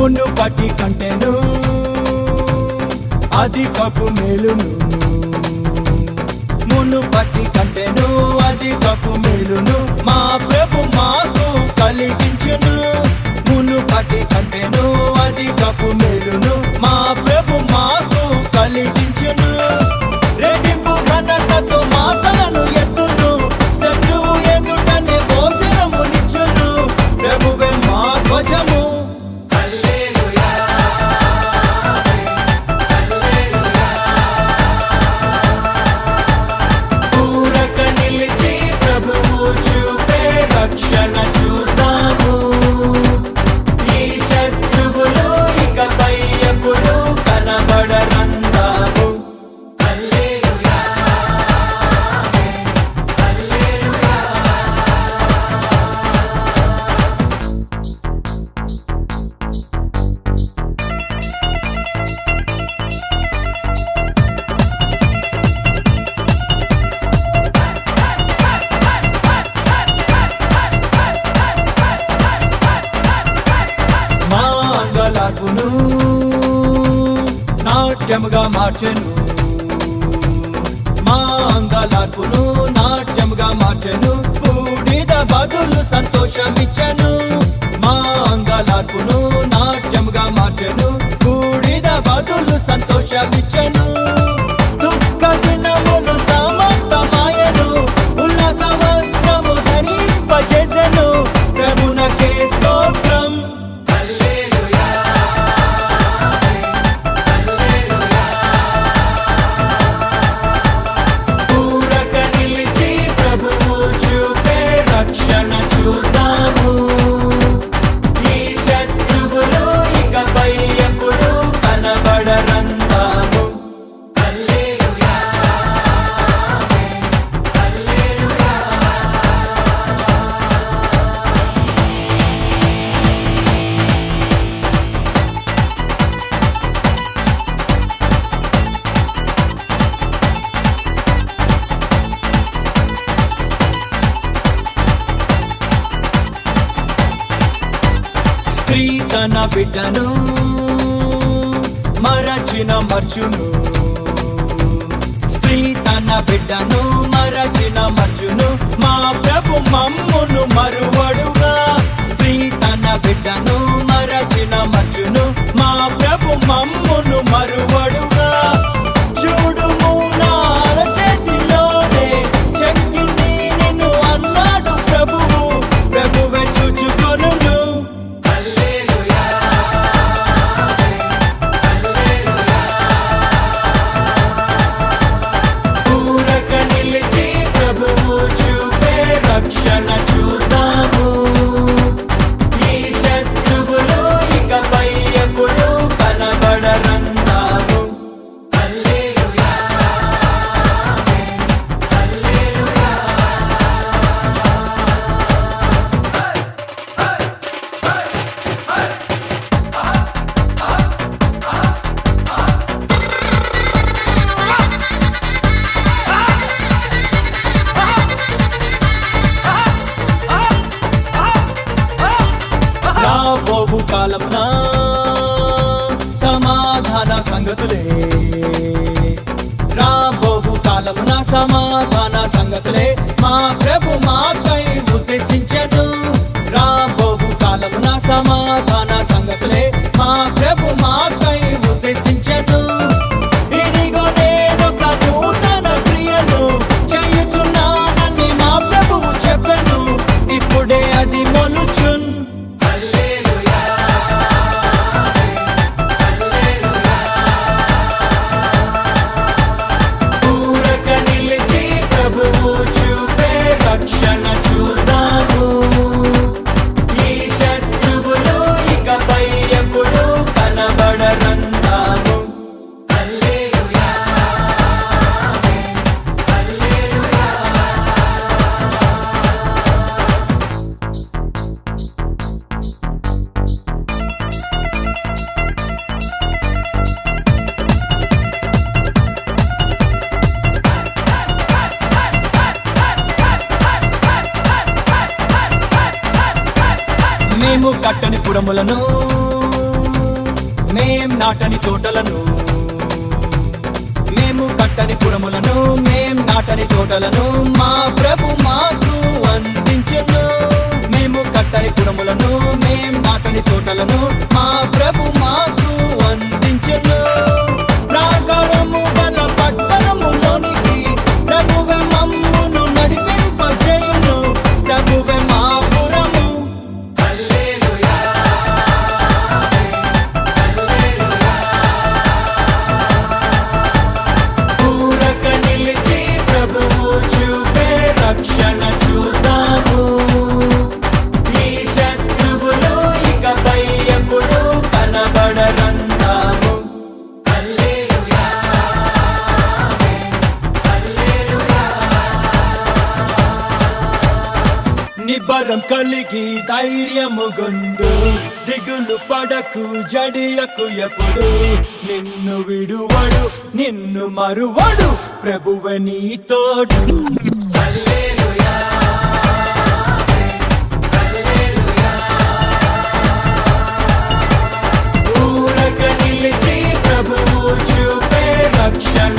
మునుపటి కంటెను. అధికపు మేలును. మునుపటి కంటెను అధికపు మేలును. మా ప్రభు మాకు కలిగించును. మునుపటి కంటెను అధికపు మేలు నాట్యముగా మార్చెను. మా అంగలార్పును నాట్యముగా మార్చెను. బూడిద బదులు సంతోషమిచ్చను. స్త్రీ తన బిడ్డను మరచిన మర్చును. స్త్రీ తన బిడ్డను మరచిన మర్చును. మా ప్రభు మమ్మును మరువడుగా. కాలమున సమాధాన సంగతులే. రాబోవు కాలమున సమాధాన సంగతులే. మా ప్రభు మాకై ఉద్దేశించే మేము కట్టని పుడములను మేం నాటని తోటలను. మేము కట్టని పురములను మేం నాటని తోటలను మా ప్రభు మాకు అందించును. మేము కట్టని పురములను మేం నాటని తోటలను మా ప్రభు మాకు అందించును. ప్రాకారము భారం కలిగి ధైర్యము గుండు. దిగులు పడకు జడియకు ఎప్పుడు. నిన్ను విడువడు నిన్ను మరువడు ప్రభువని తోడు ఊరక నిలిచి ప్రభువు చూపే రక్షణ